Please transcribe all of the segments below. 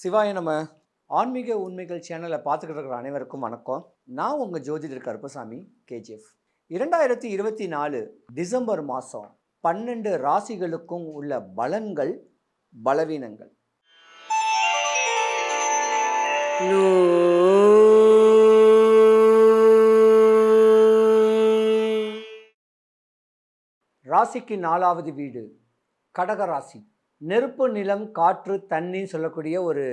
சிவாய நம்ம ஆன்மீக உண்மைகள் சேனலை பார்த்துக்கிட்டு இருக்கிற அனைவருக்கும் வணக்கம். நான் உங்கள் ஜோதிடர் கருப்பசாமி கேஜிஎஃப். இரண்டாயிரத்தி இருபத்தி நாலு டிசம்பர் மாதம் பன்னெண்டு ராசிகளுக்கும் உள்ள பலன்கள் பலவீனங்கள். ராசிக்கு நாலாவது வீடு கடக ராசி நெருப்பு நிலம் காற்று தண்ணி சொல்லக்கூடிய ஒரு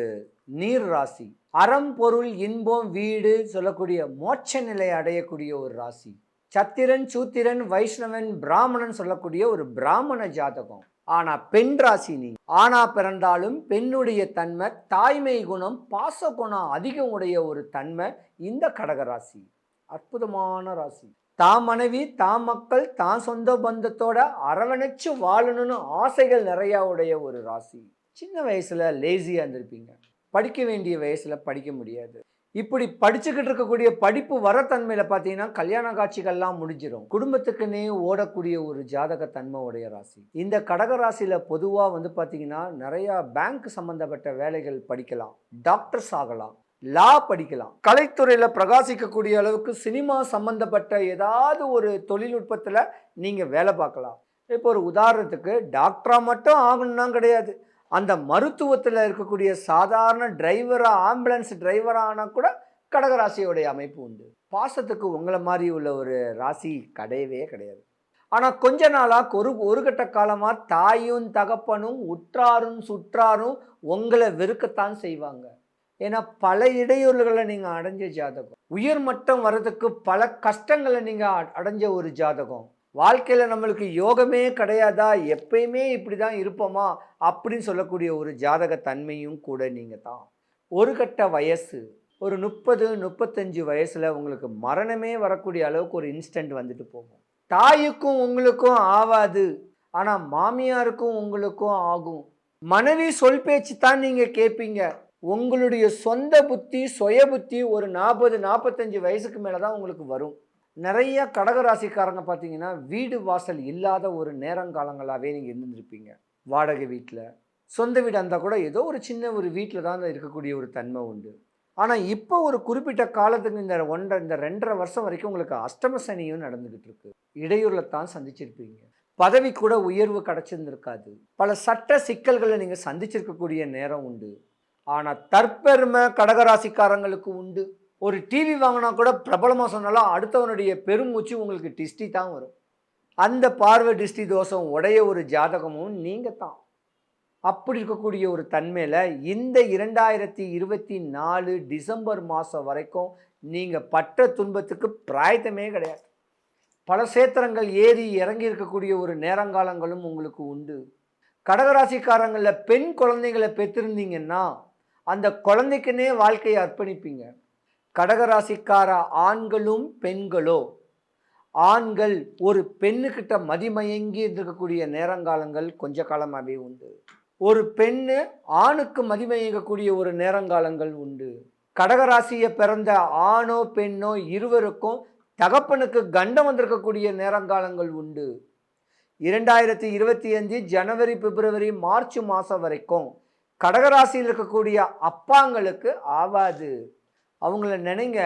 நீர் ராசி. அறம் பொருள் இன்பம் வீடு சொல்லக்கூடிய மோட்ச நிலை அடையக்கூடிய ஒரு ராசி. சத்திரன் சூத்திரன் வைஷ்ணவன் பிராமணன் சொல்லக்கூடிய ஒரு பிராமண ஜாதகம். ஆனா பெண் ராசி நீ. ஆணா பிறந்தாலும் பெண்ணுடைய தன்மை தாய்மை குணம் பாச குணம் அதிகம் உடைய ஒரு தன்மை இந்த கடகராசி. அற்புதமான ராசி. தான் மனைவி தான் மக்கள் தான் சொந்த பந்தத்தோட அரவணைச்சு வாழணும்னு ஆசைகள் நிறையா உடைய ஒரு ராசி. சின்ன வயசுல லேசியா இருந்திருப்பீங்க. படிக்க வேண்டிய வயசுல படிக்க முடியாது. இப்படி படிச்சுக்கிட்டு இருக்கக்கூடிய படிப்பு வரத்தன்மையில பார்த்தீங்கன்னா கல்யாண காட்சிகள்லாம் முடிஞ்சிடும் குடும்பத்துக்குன்னே ஓடக்கூடிய ஒரு ஜாதக தன்மை உடைய ராசி. இந்த கடக ராசியில பொதுவா வந்து பார்த்தீங்கன்னா நிறைய பேங்க் சம்பந்தப்பட்ட வேலைகள் படிக்கலாம். டாக்டர்ஸ் ஆகலாம். லா படிக்கலாம். கலைத்துறையில் பிரகாசிக்கக்கூடிய அளவுக்கு சினிமா சம்பந்தப்பட்ட ஏதாவது ஒரு தொழில்நுட்பத்தில் நீங்கள் வேலை பார்க்கலாம். இப்போ ஒரு உதாரணத்துக்கு டாக்டராக மட்டும் ஆகணும்னா கிடையாது. அந்த மருத்துவத்தில் இருக்கக்கூடிய சாதாரண டிரைவராக ஆம்புலன்ஸ் டிரைவராக ஆனால் கூட கடகராசியோடைய அமைப்பு உண்டு. பாசத்துக்கு உங்களை மாதிரி உள்ள ஒரு ராசி கிடையவே கிடையாது. ஆனால் கொஞ்ச நாளாக ஒரு ஒரு கட்ட காலமாக தாயும் தகப்பனும் உற்றாரும் சுற்றாரும் உங்களை வெறுக்கத்தான் செய்வாங்க. ஏன்னா பல இடையூறுகளை நீங்கள் அடைஞ்ச ஜாதகம். உயர் மட்டம் வர்றதுக்கு பல கஷ்டங்களை நீங்கள் அடைஞ்ச ஒரு ஜாதகம். வாழ்க்கையில் நம்மளுக்கு யோகமே கிடையாதா? எப்பயுமே இப்படி தான் இருப்போமா? அப்படின்னு சொல்லக்கூடிய ஒரு ஜாதக தன்மையும் கூட நீங்கள் தான். ஒரு கட்ட வயசு ஒரு முப்பது முப்பத்தஞ்சு வயசில் உங்களுக்கு மரணமே வரக்கூடிய அளவுக்கு ஒரு இன்ஸ்டன்ட் வந்துட்டு போகும். தாய்க்கும் உங்களுக்கும் ஆகாது ஆனால் மாமியாருக்கும் உங்களுக்கும் ஆகும். மனைவி சொல் பேச்சு தான் நீங்கள் கேட்பீங்க உங்களுடைய சொந்த புத்தி சுய புத்தி ஒரு நாற்பது நாற்பத்தஞ்சு வயசுக்கு மேலே தான் உங்களுக்கு வரும். நிறைய கடகராசிக்காரங்க பார்த்தீங்கன்னா வீடு வாசல் இல்லாத ஒரு நேரங்காலங்களாகவே நீங்கள் இருந்திருப்பீங்க. வாடகை வீட்டில் சொந்த வீடு இருந்தால் கூட ஏதோ ஒரு சின்ன ஒரு வீட்டில் தான் இருக்கக்கூடிய ஒரு தன்மை உண்டு. ஆனால் இப்போ ஒரு குறிப்பிட்ட காலத்துக்கு இந்த ஒன்றரை இந்த ரெண்டரை வருஷம் வரைக்கும் உங்களுக்கு அஷ்டம சனியும் நடந்துக்கிட்டு இருக்கு. இடையூரில் தான் சந்திச்சிருப்பீங்க. பதவி கூட உயர்வு கிடச்சிருந்துருக்காது. பல சட்ட சிக்கல்களை நீங்கள் சந்திச்சிருக்கக்கூடிய நேரம் உண்டு. ஆனால் தற்பெருமை கடகராசிக்காரங்களுக்கு உண்டு. ஒரு டிவி வாங்கினா கூட பிரபலமாக சொன்னாலும் அடுத்தவனுடைய பெருமூச்சு உங்களுக்கு டிஸ்டி தான் வரும். அந்த பார்வை டிஸ்டி தோஷம் உடைய ஒரு ஜாதகமும் நீங்கள் தான் அப்படி இருக்கக்கூடிய ஒரு தன்மையில் இந்த இரண்டாயிரத்தி இருபத்தி நாலு டிசம்பர் மாதம் வரைக்கும் நீங்கள் பட்ட துன்பத்துக்கு பிராயத்தமே கிடையாது. பல சேத்திரங்கள் ஏறி இறங்கி இருக்கக்கூடிய ஒரு நேரங்காலங்களும் உங்களுக்கு உண்டு. கடகராசிக்காரங்களில் பெண் குழந்தைங்களை பெற்றிருந்தீங்கன்னா அந்த குழந்தைக்குன்னே வாழ்க்கையை அர்ப்பணிப்பீங்க. கடகராசிக்கார ஆண்களும் பெண்களோ ஆண்கள் ஒரு பெண்ணுக்கிட்ட மதிமயங்கி இருக்கக்கூடிய நேரங்காலங்கள் கொஞ்ச காலமாகவே உண்டு. ஒரு பெண்ணு ஆணுக்கு மதிமயங்கக்கூடிய ஒரு நேரங்காலங்கள் உண்டு. கடகராசியை பிறந்த ஆணோ பெண்ணோ இருவருக்கும் தகப்பனுக்கு கண்டம் வந்திருக்கக்கூடிய நேரங்காலங்கள் உண்டு. இரண்டாயிரத்தி இருபத்தி அஞ்சு ஜனவரி பிப்ரவரி மார்ச் மாதம் வரைக்கும் கடகராசியில் இருக்கக்கூடிய அப்பாங்களுக்கு ஆவாது. அவங்கள நினைங்க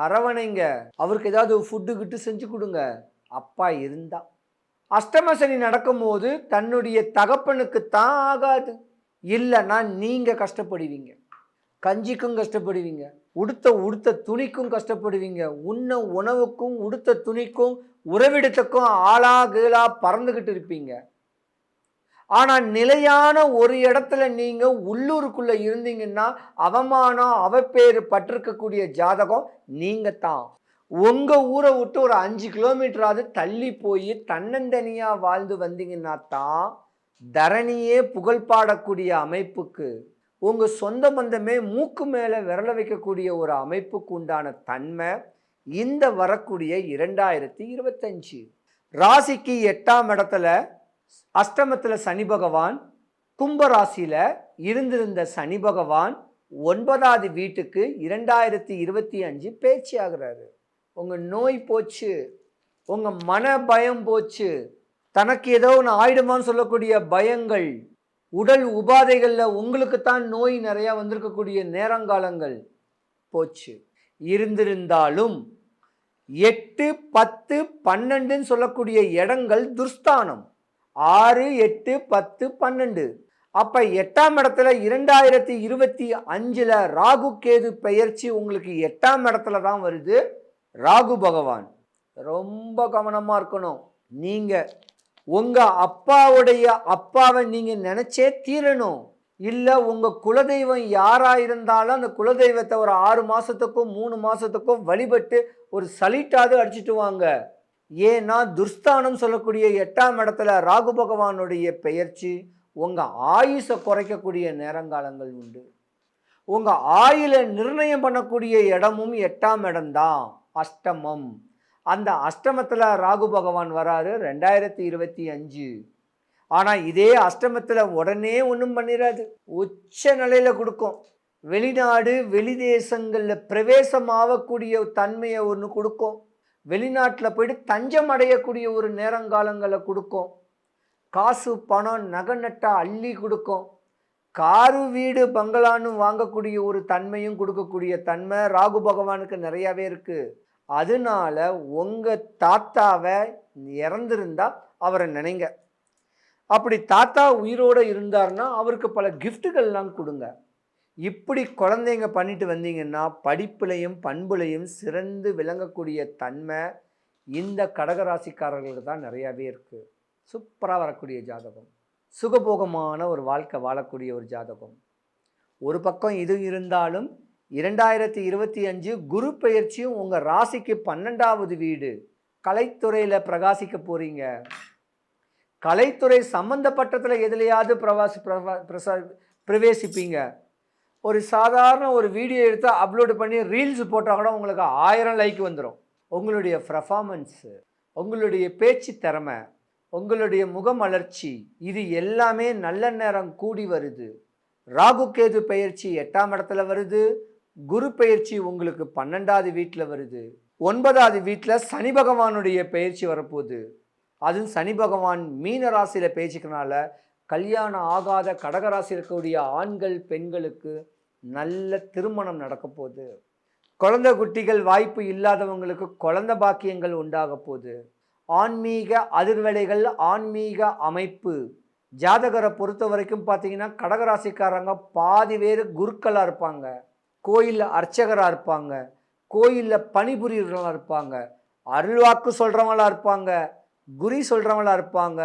அரவணைங்க. அவருக்கு ஏதாவது ஃபுட்டு கிட்டு செஞ்சு கொடுங்க. அப்பா இருந்தா. அஷ்டமசனி நடக்கும்போது தன்னுடைய தகப்பனுக்கு தான் ஆகாது. இல்லைன்னா நீங்கள் கஷ்டப்படுவீங்க. கஞ்சிக்கும் கஷ்டப்படுவீங்க. உடுத்த உடுத்த துணிக்கும் கஷ்டப்படுவீங்க. உண்ண உணவுக்கும் உடுத்த துணிக்கும் உறவிடத்துக்கும் ஆளா கீழா பறந்துக்கிட்டு இருப்பீங்க. ஆனால் நிலையான ஒரு இடத்துல நீங்கள் உள்ளூருக்குள்ளே இருந்தீங்கன்னா அவமானம் அவப்பேறு பட்டிருக்கக்கூடிய ஜாதகம் நீங்கள் தான் உங்கள் ஊரை விட்டு ஒரு அஞ்சு கிலோமீட்டராவது தள்ளி போய் தன்னந்தனியாக வாழ்ந்து வந்தீங்கன்னா தான் தரணியே புகழ் பாடக்கூடிய அமைப்புக்கு உங்கள் சொந்த பந்தமே மூக்கு மேலே விரல வைக்கக்கூடிய ஒரு அமைப்புக்கு உண்டான தன்மை இந்த வரக்கூடிய இரண்டாயிரத்தி இருபத்தஞ்சு. ராசிக்கு எட்டாம் இடத்துல அஷ்டமத்தில் சனி பகவான் கும்பராசியில் இருந்திருந்த சனி பகவான் ஒன்பதாவது வீட்டுக்கு இரண்டாயிரத்தி இருபத்தி அஞ்சு பேச்சு ஆகிறாரு உங்கள் நோய் போச்சு உங்கள் மன பயம் போச்சு தனக்கு ஏதோ ஒன்று ஆயிடுமான்னு சொல்லக்கூடிய பயங்கள் உடல் உபாதைகளில் உங்களுக்கு தான் நோய் நிறையா வந்திருக்கக்கூடிய நேரங்காலங்கள் போச்சு. இருந்திருந்தாலும் எட்டு பத்து பன்னெண்டுன்னு சொல்லக்கூடிய இடங்கள் துர்ஸ்தானம். ஆறு எட்டு பத்து பன்னெண்டு. அப்போ எட்டாம் இடத்துல இரண்டாயிரத்தி இருபத்தி அஞ்சில் ராகு கேது பெயர்ச்சி உங்களுக்கு எட்டாம் இடத்துல தான் வருது. ராகு பகவான் ரொம்ப கவனமாக இருக்கணும். நீங்கள் உங்கள் அப்பாவுடைய அப்பாவை நீங்கள் நினச்சே தீரணும். இல்லை உங்கள் குலதெய்வம் யாராக இருந்தாலும் அந்த குலதெய்வத்தை ஒரு ஆறு மாதத்துக்கும் மூணு மாதத்துக்கும் வழிபட்டு ஒரு சலிட்டாவது அடிச்சிட்டு வாங்க. ஏன்னா துர்ஸ்தானம் சொல்லக்கூடிய எட்டாம் இடத்துல ராகு பகவானுடைய பெயர்ச்சி உங்கள் ஆயுசை குறைக்கக்கூடிய நேரங்காலங்கள் உண்டு. உங்கள் ஆயுளை நிர்ணயம் பண்ணக்கூடிய இடமும் எட்டாம் இடம்தான் அஷ்டமம். அந்த அஷ்டமத்தில் ராகு பகவான் வராரு ரெண்டாயிரத்தி இருபத்தி அஞ்சு. ஆனால் இதே அஷ்டமத்தில் உடனே ஒன்றும் பண்ணிடாது உச்ச நிலையில் கொடுக்கும். வெளிநாடு வெளி தேசங்களில் பிரவேசம் ஆகக்கூடிய தன்மையை ஒன்று கொடுக்கும். வெளிநாட்டில் போயிட்டு தஞ்சம் அடையக்கூடிய ஒரு நேரங்காலங்களை கொடுக்கும். காசு பணம் நகை நட்டா அள்ளி கொடுக்கும். காரு வீடு பங்களான்னு வாங்கக்கூடிய ஒரு தன்மையும் கொடுக்கக்கூடிய தன்மை ராகு பகவானுக்கு நிறையாவே இருக்குது அதனால உங்கள் தாத்தாவை இறந்துருந்தா அவரை நினைங்க. அப்படி தாத்தா உயிரோடு இருந்தார்னா அவருக்கு பல கிஃப்ட்டுகள்லாம் கொடுங்க. இப்படி குழந்தைங்க பண்ணிட்டு வந்தீங்கன்னா படிப்புலையும் பண்புலையும் சிறந்து விளங்கக்கூடிய தன்மை இந்த கடகராசிக்காரர்களுக்கு தான் நிறையாவே இருக்குது சூப்பராக வரக்கூடிய ஜாதகம். சுகபோகமான ஒரு வாழ்க்கை வாழக்கூடிய ஒரு ஜாதகம். ஒரு பக்கம் இது இருந்தாலும் இரண்டாயிரத்தி இருபத்தி அஞ்சு குரு பயிற்சியும் உங்கள் ராசிக்கு பன்னெண்டாவது வீடு. கலைத்துறையில் பிரகாசிக்க போகிறீங்க கலைத்துறை சம்மந்தப்பட்டத்தில் எதுலையாவது பிரவாசி பிரவா பிரசா பிரவேசிப்பீங்க. ஒரு சாதாரண ஒரு வீடியோ எடுத்து அப்லோடு பண்ணி ரீல்ஸ் போட்டால் கூட உங்களுக்கு ஆயிரம் லைக் வந்துடும் உங்களுடைய பர்ஃபார்மன்ஸு உங்களுடைய பேச்சு திறமை உங்களுடைய முகமலர்ச்சி இது எல்லாமே நல்ல நேரம் கூடி வருது. ராகு கேது பயிற்சி எட்டாம் இடத்துல வருது. குரு பயிற்சி உங்களுக்கு பன்னெண்டாவது வீட்டில் வருது. ஒன்பதாவது வீட்டில் சனி பகவானுடைய பயிற்சி வரப்போகுது. அதுவும் சனி பகவான் மீன ராசியில் பேசிக்கிறனால கல்யாணம் ஆகாத கடகராசி இருக்கக்கூடிய ஆண்கள் பெண்களுக்கு நல்ல திருமணம் நடக்க போகுது. குழந்தை குட்டிகள் வாய்ப்பு இல்லாதவங்களுக்கு குழந்த பாக்கியங்கள் உண்டாக போகுது. ஆன்மீக அதிர்வலைகள் ஆன்மீக அமைப்பு. ஜாதகரை பொறுத்த வரைக்கும் பார்த்தீங்கன்னா கடகராசிக்காரங்க பாதி பேர் குருக்களாக இருப்பாங்க. கோயிலில் அர்ச்சகராக இருப்பாங்க. கோயிலில் பணிபுரியவர்களாக இருப்பாங்க. அருள்வாக்கு சொல்கிறவங்களா இருப்பாங்க. குறி சொல்கிறவங்களா இருப்பாங்க.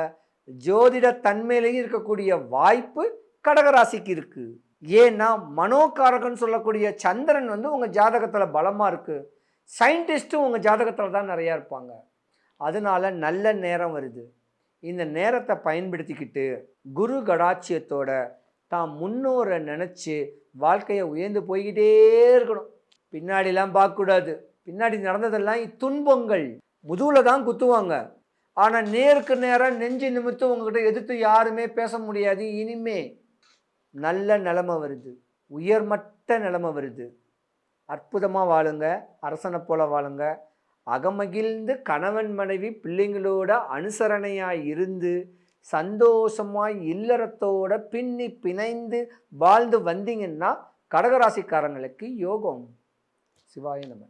ஜோதிட தன்மையிலையும் இருக்கக்கூடிய வாய்ப்பு கடகராசிக்கு இருக்குது ஏன்னா மனோகாரகன் சொல்லக்கூடிய சந்திரன் வந்து உங்கள் ஜாதகத்தில் பலமாக இருக்குது சயின்டிஸ்ட்டும் உங்கள் ஜாதகத்தில் தான் நிறையா இருப்பாங்க. அதனால் நல்ல நேரம் வருது. இந்த நேரத்தை பயன்படுத்திக்கிட்டு குரு கடாட்சியத்தோட தான் முன்னோரை நினச்சி வாழ்க்கையை உயர்ந்து போய்கிட்டே இருக்கணும். பின்னாடிலாம் பார்க்கக்கூடாது. பின்னாடி நடந்ததெல்லாம் துன்பங்கள் முதுகில் தான் குத்துவாங்க. ஆனால் நேருக்கு நேரம் நெஞ்சு நிமித்து உங்ககிட்ட எதிர்த்து யாருமே பேச முடியாது. இனிமே நல்ல நிலமை வருது. உயர்மட்ட நிலமை வருது. அற்புதமாக வாழுங்க. அரசனை போல வாழுங்க. அகமகிழ்ந்து கணவன் மனைவி பிள்ளைங்களோட அனுசரணையாக இருந்து சந்தோஷமாய் இல்லறத்தோட பின்னி பிணைந்து வாழ்ந்து வந்தீங்கன்னா கடகராசிக்காரங்களுக்கு யோகம். சிவாய நம்ம